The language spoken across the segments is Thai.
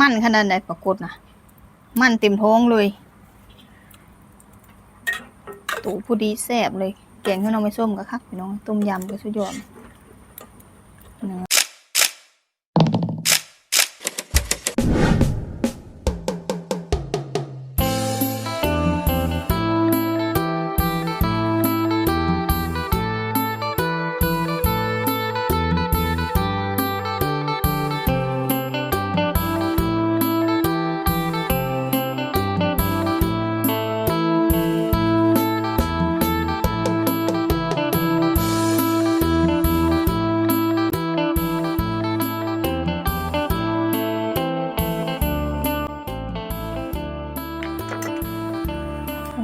มั่นขนาดไหนปรากฏนะมั่นเต็มท้องเลยตูผู้ดีแซ่บเลยแกงข้าวน้องไม่ส้มกับคักพี่น้อง ต้มยำก็สุดยอด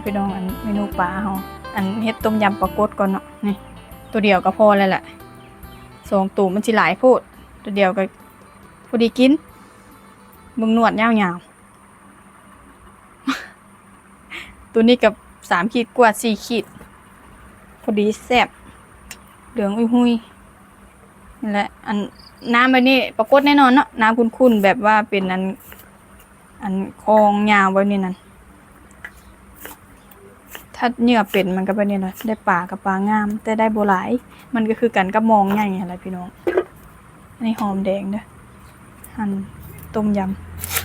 พี่น้องอันเมนูปลาเฮาอันเฮ็ดต้มยำปลากดก่อนเนาะนี่ตัวเดียวก็พอแล้วแหละสองตูมันสิหลายโพดตัวเดียวก็พอดีกินมึงนวดยาวๆตัวนี้กับสามขีดกว่าสี่ขีด พอดีแซ่บเหลืองอุ้ยหุยนี่แหละอันน้ำใบนี้ปรากฏแน่นอนเนาะน้ำคุ้นๆแบบว่าเป็นอันอันคลองยาวไว้นี่นั่น ถ้าเหยื่อเป็นมันก็เป็นเนี่ยนะได้ปลากับปลางาม แต่ได้โบหลาย มันก็คือกันกับมองง่ายอะไรพี่น้องอันนี้หอมแดงเด้อหั่นต้มยำ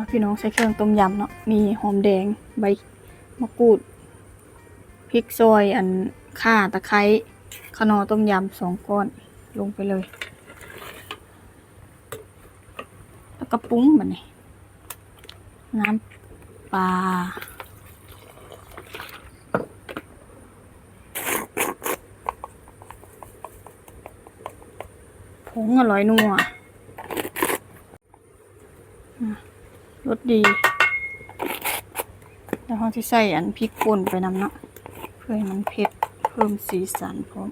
มาพี่น้องใช้เครื่องต้มยำเนาะ มีหอมแดง ใบมะกรูด พริกซอย อันข่าตะไคร้ขนอต้มยำสองก้อนลงไปเลย แล้วก็ปรุ้งแบบนี้ น้ำปลาผงอร่อยนัวอะรส ดีแล้วเขาที่ใส่อันพริกป่นไปนำเนาะเพื่อให้มันเผ็ดเพิ่มสีสันพร้อม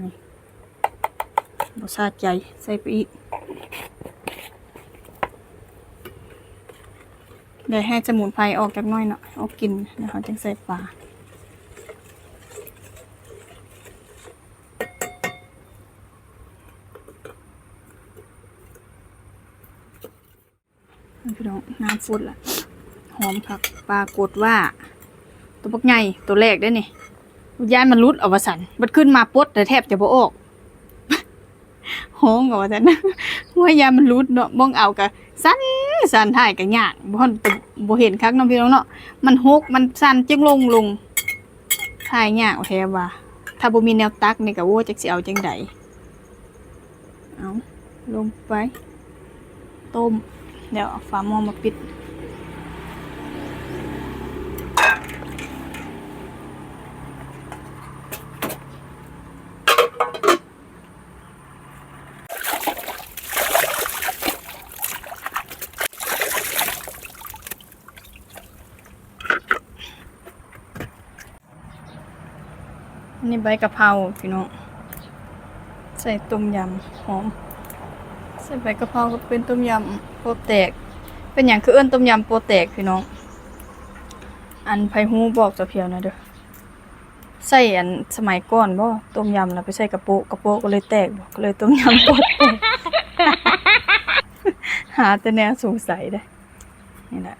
นี่รสชาติใจใส่ไปอีกเดี๋ยวให้สมุนไพรออกจากน้อยเนาะเอากินแล้วจึงใส่ปลา พี่น้องน้ำฟุดละหอมผักปรากฏว่า ตัวปักใหญ่ตัวแรกได้นี่ยานมันรุดออกมาสันมันขึ้นมาปดแต่แทบจะบ่ออกหอมกว่าสันว่ายานมันรุดเนาะมองเอากะสั่นสั่นถ่ายกะยากบ่ฮอนบ่เห็นคักน้องพี่น้องเนาะมันหกมันสั่นจึงลงลงถ่ายยากแท้ว่า ถ้าบ่มีแนวตักนี่ก็โว้จักสิเอาจังไดเอาลงไปต้ม เดี๋ยวฝาหม้อมาปิดนนี้ใบกะเพราพี่น้องใส่ต้มยำหอม ใส่ใบกะเพราก็เป็นต้มยำโปรแตก เป็นอย่างคือเอิ้นต้มยำโปรแตกพี่น้อง อันไผฮู้บอกจะเพียวนะเด้อใส่อันสมัยก่อนบ่ต้มยำแล้วไปใส่กระโปะกระโปะก็เลยแตกบ่ก็เลยต้มยำโปรแตกหาแต่แนวสงสัยเด้นี่แหละ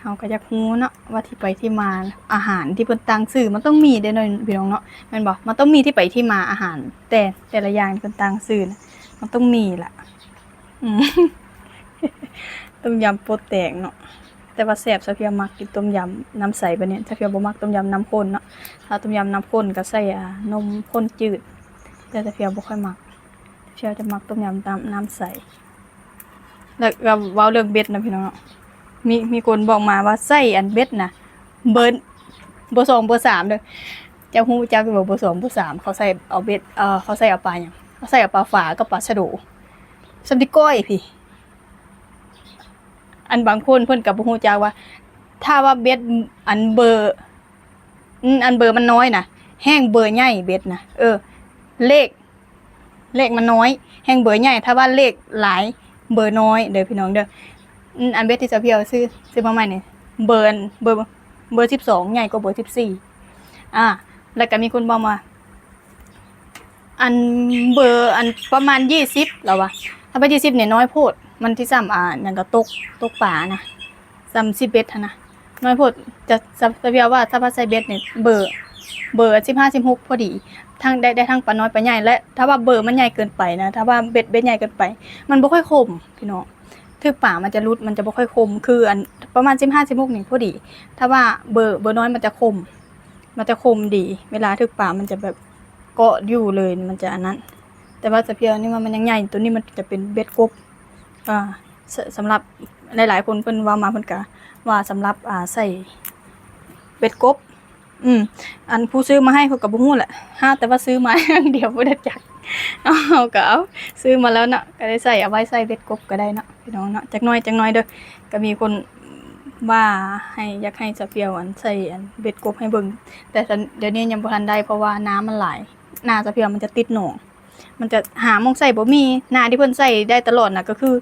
เฮาก็อยากฮู้เนาะว่าที่ไปที่มาอาหารที่เพิ่นตั้งชื่อมันต้องมีเด้อเนาะพี่น้องเนาะแม่นบ่มันต้องมีที่ไปที่มาอาหาร แต่แต่ละอย่างเพิ่นตั้งชื่อนะ มันต้องมีล่ะต้มยำโปรแตกเนาะแต่ว่าแซ่บซะเพียมักกินต้มยำน้ำใสปะเนี่ยซะเพียบ่มักต้มยำน้ำข้นเนาะถ้าต้มยำน้ำข้นก็ใส่อ่านมข้นจืด แต่ซะเพียบ่ค่อยมักเพียจะมักต้มยำน้ำน้ำใสแล้วก็เว้าเรื่องเบ็ดนะพี่น้องเนาะมีมีคนบอกมาว่าใส่อันเบ็ดนะเบิร์นเบอร์สองเบอร์สามเด้อเจ้าฮู้จักอยู่เบอร์สองเบอร์สามเขาใส่เอาเบ็ดเออเขาใส่เอาปลาหยังเขา ใส่เอาปลาฝากับปลาชะโดสำดิก้อยพี่ อันบางคนเพิ่อนก็บ่ฮู้จักว่า ถ้าว่าเบ็ดอันเบอร์อันเบอร์มันน้อยนะแห้งเบอร์ใหญ่เบ็ดนะเออ เลข เลขมันน้อย แห้งเบอร์ใหญ่ถ้าว่าเลขหลายเบอร์น้อยเด้อพี่น้องเด้ออันเบ็ดที่จะเพียวซื้อซื้อมาใหม่นี่เบอร์เบอร์เบอร์12ใหญ่กว่าเบอร์14อ่า แล้วก็มีคนบอกมา อันเบอร์อันประมาณ20แล้ววะถ้าไป20เนี่ยน้อยโพด มันที่ซ้ำอ่านั่นก็ตกตกป่านะซ้ำ11หั้นนะน้อยโพดจะจะจะเพียวว่าถ้าว่าใส่เบ็ดเนี่ยเบอร์เบอร์15 16พอดีทั้งได้ได้ทั้งปลาน้อยปลาใหญ่และถ้าว่าเบอร์มันใหญ่เกินไปนะ ถ้าว่าเบ็ดเบ็ดใหญ่เกินไป มันบ่ค่อยคมพี่น้องถือป่ามันจะรุดมันจะบ่ค่อยคม คืออันประมาณ15 16นี่พอดี ถ้าว่าเบอร์เบอร์น้อยมันจะคม มันจะคมดี เวลาถือป่ามันจะแบบ เกาะอยู่เลยมันจะอันนั้น แต่ว่าสะเพียวนี่มันยังใหญ่ตัวนี้มันจะเป็นเบ็ดกบอ่าสสำหรับหลายๆคนเพิ่นว่ามาเพิ่นก็ว่าสำหรับอ่าใส่เบ็ดกบ อืม อันผู้ซื้อมาให้เขากับบุ้งแหละห้าแต่ว่าซื้อมาอย่างเดียวบ่ได้จักเอาก็เอาซื้อมาแล้วเนาะก็ได้ใส่เอาไว้ใส่เบ็ดกบก็ได้เนาะพี่น้องเนาะจักน้อยจักน้อยเด้อก็มีคนว่าให้อยากให้สะเปียวอันใส่อันเบ็ดกบให้เบิ่งแต่เดี๋ยวนี้ยังบ่ทันได้เพราะว่าน้ำมันไหล หน้าสะเปียวมันจะติดหนองมันจะหามองใส่บ่มีหน้าที่เพิ่นใส่ได้ตลอดน่ะก็คือ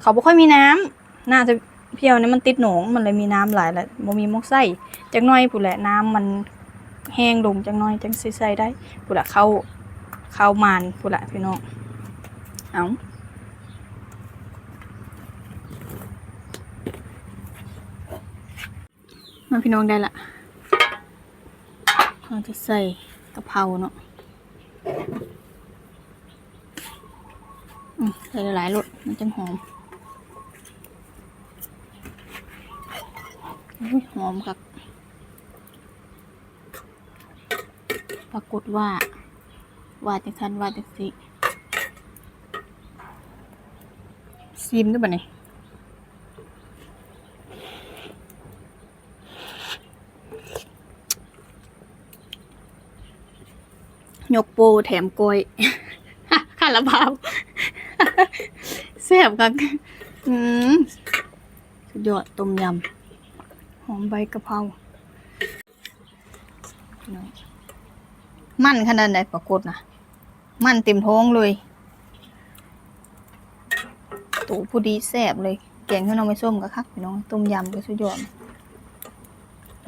เขาบ่ค่อยมีน้ำหน้าสะเพียวเนี่ยมันติดหนองมันเลยมีน้ำหลายแล้วบ่มีมองใส่จักหน้อยพู้นแหละน้ำมันแห้งลงจังน้อยจังสิใส่ได้พุละเข้าเข้ามานพุละพี่น้องเอามาพี่น้องได้ละเราจะใส่กะเพราเนาะ ใส่หลายๆรสมันจังหอมหอมครับ ปรากฏว่า ว่าจังทันว่าจังสิซีมด้วยบ่เนี่ย ยกโปแถมกล้วยคาราบาวแซ่บครับอืมสุดยอดต้มยำ หอมใบกะเพรามั่นขนาดไหนปรากฏนะมั่นเต็มท้องเลยตูผู้ดีแซ่บเลย แกงข้าวน้องไม่ส้มกับคักพี่น้อง ต้มยำก็สุดยอด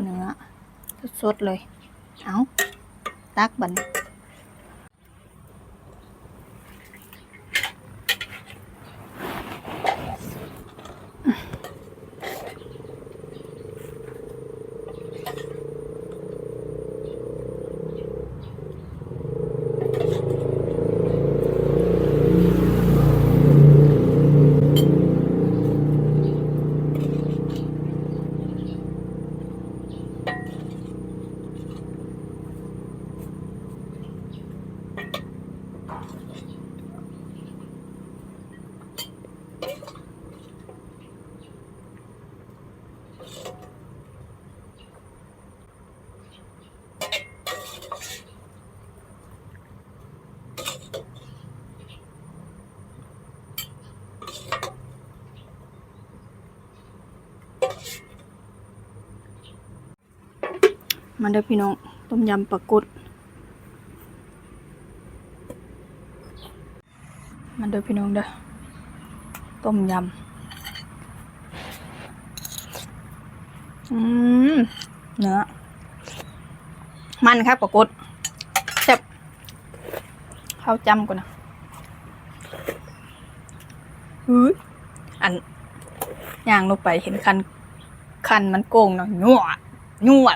เนื้อสดๆเลย เอาตักบัน มาเด้อพี่น้องต้มยำปลากุดมาเด้อพี่น้องเด้อต้มยำอืมเนื้อมันครับปลากุดแซ่บข้าวจำก่อนนะฮืออันย่างลงไปเห็นคันคันมันโกงเนาะยั่วยั่ว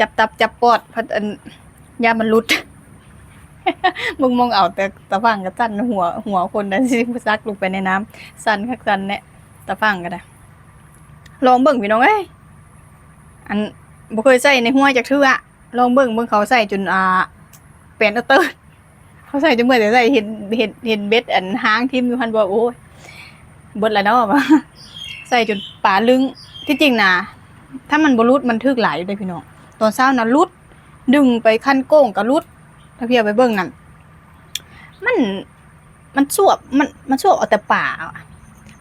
จับตับจับปอดพัดอันยามันหลุด มึงมองเอาแต่ตะฟังกับสั้นหัว หัวคนนั้นสิซักลงไปในน้ำสั้นคักสั้นเนี่ยตะฟังกันนะลองเบิ่งพี่น้องเอ้ยอันบ่เคยใส่ในหัวจากเทื่อลองเบิ่งเบิ่งเขาใส่จนอ่าเป็นเอาเตอร์เขาใส่จนเมื่อแต่ใส่เห็นเห็นเห็นเบ็ดอันหางทิ่มอยู่พันบอกโอ้ยเบิดแล้วเนาะใส่จนปลาลึงที่จริงนะถ้ามันบรุดมันทึกหลเลยพี่น้อง ตอนเช้านะรุด ดึงไปขั้นโก้งก็รุดถ้าพี่เอาไปเบิ่งนั่นมันมันสวบมันมันสวบเอาแต่ป่า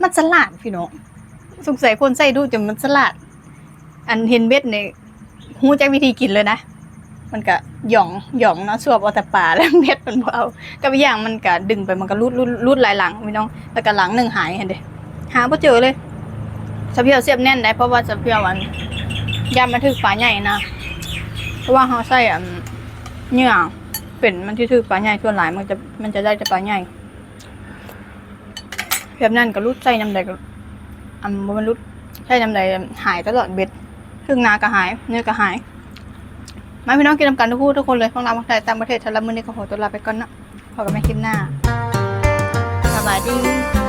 มันสลัดพี่น้องสงสัยคนใส่ดูจนมันสลัดอันเห็นเบ็ดเนี่ยฮู้จักวิธีกินเลยนะมันก็หย่องหย่องเนาะสวบเอาแต่ป่าแล้วเบ็ดมันเอากับอีย่างมันก็ดึงไปมันก็รูดรูดรูดหลายหลังพี่น้องแล้วก็หลังหนึ่งหายเห็นเด้หาบ่เจอเลยสะเพียวเสียบแน่นได้เพราะว่าสะเพียวอันยามมันถึกปลาใหญ่นะ เพราะว่าเฮาใส่อันเหยื่อเป็นมันที่ถึกปลาใหญ่ส่วนหลายมันจะมันจะได้แต่ปลาใหญ่แบบนั้นก็รูดใส่น้ำใดก็อันบ่มันรูดใส่น้ำใดหายตลอดเบ็ดครึ่งนาก็หาย เนื้อก็หายมาพี่น้องกินนำกันทุกคู่ทุกคนเลยฟังราวฟังไทยตามประเทศทารับมือนี้ก็ขอตัวลาไปก่อนนะพอกันไม่คลิปหน้าสบายดี